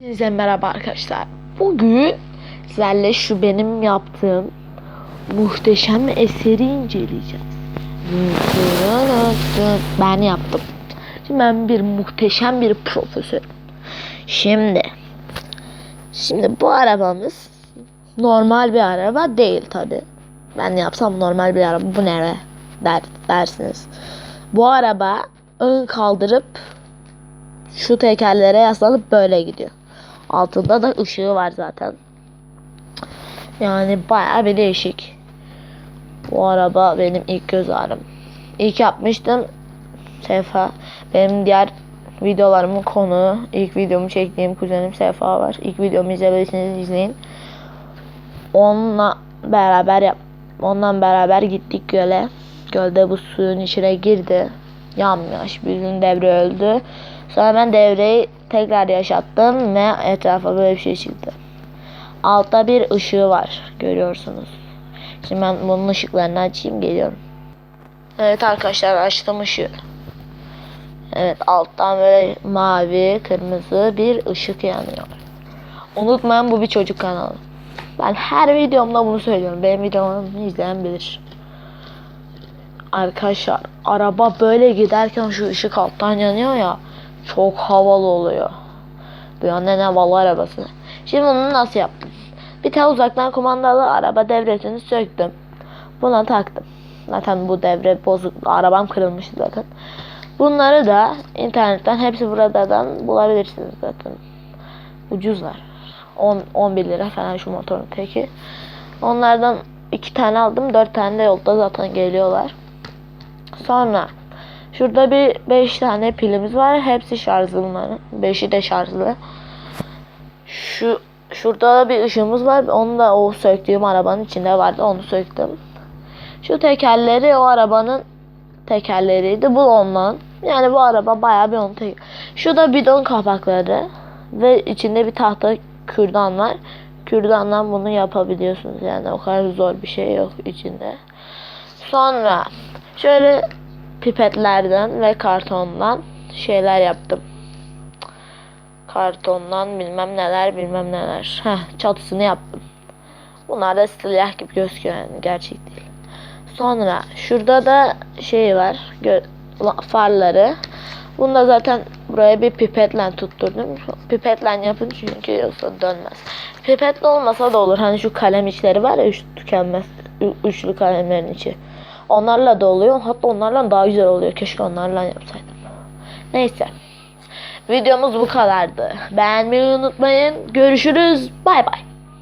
Hepinize merhaba arkadaşlar. Bugün sizlerle şu benim yaptığım muhteşem eseri inceleyeceğiz. Ben yaptım. Şimdi ben bir muhteşem bir profesörüm. Şimdi şimdi bu arabamız normal bir araba değil tabi. Ben yapsam normal bir araba bu ne be der, dersiniz. Bu araba ön kaldırıp şu tekerlere yaslanıp böyle gidiyor. Altında da ışığı var zaten. Yani bayağı bir değişik. Bu araba benim ilk göz ağrım. İlk yapmıştım. Sefa. Benim diğer videolarımın konu. ilk videomu çektiğim kuzenim Sefa var. İlk videomu izlemediyseniz izleyin. Onunla beraber yap. Ondan beraber gittik göle. Gölde bu suyun içine girdi. Yamyaş. Bizim devre öldü. Sonra ben devreyi tekrar yaşattım ve etrafa böyle bir şey çıktı. Altta bir ışığı var. Görüyorsunuz. Şimdi ben bunun ışıklarını açayım geliyorum. Evet arkadaşlar açtım ışığı. Evet alttan böyle mavi, kırmızı bir ışık yanıyor. Unutmayın bu bir çocuk kanalı. Ben her videomda bunu söylüyorum. Benim videomu izleyen bilir. Arkadaşlar araba böyle giderken şu ışık alttan yanıyor ya çok havalı oluyor. Dünyanın en havalı arabası. Şimdi bunu nasıl yaptım? Bir tane uzaktan kumandalı araba devresini söktüm. Buna taktım. Zaten bu devre bozuk. Arabam kırılmıştı zaten. Bunları da internetten hepsi buradan bulabilirsiniz zaten. Ucuzlar. 10 11 lira falan şu motorun teki. Onlardan iki tane aldım. Dört tane de yolda zaten geliyorlar. Sonra şurada bir 5 tane pilimiz var. Hepsi şarjlı bunların. 5'i de şarjlı. Şu şurada da bir ışığımız var. Onu da o söktüğüm arabanın içinde vardı. Onu söktüm. Şu tekerleri o arabanın tekerleriydi. Bu ondan. Yani bu araba bayağı bir onun tek. Şu da bidon kapakları ve içinde bir tahta kürdan var. Kürdandan bunu yapabiliyorsunuz. Yani o kadar zor bir şey yok içinde. Sonra şöyle pipetlerden ve kartondan şeyler yaptım. Kartondan bilmem neler bilmem neler. Heh, çatısını yaptım. Bunlar da siyah gibi gözüküyor yani gerçek değil. Sonra şurada da şey var. Farları. Bunu da zaten buraya bir pipetle tutturdum. Pipetle yapın çünkü yoksa dönmez. Pipetle olmasa da olur. Hani şu kalem içleri var ya üç tükenmez. Üçlü kalemlerin içi. Onlarla da oluyor. Hatta onlarla daha güzel oluyor. Keşke onlarla yapsaydım. Neyse. Videomuz bu kadardı. Beğenmeyi unutmayın. Görüşürüz. Bay bay.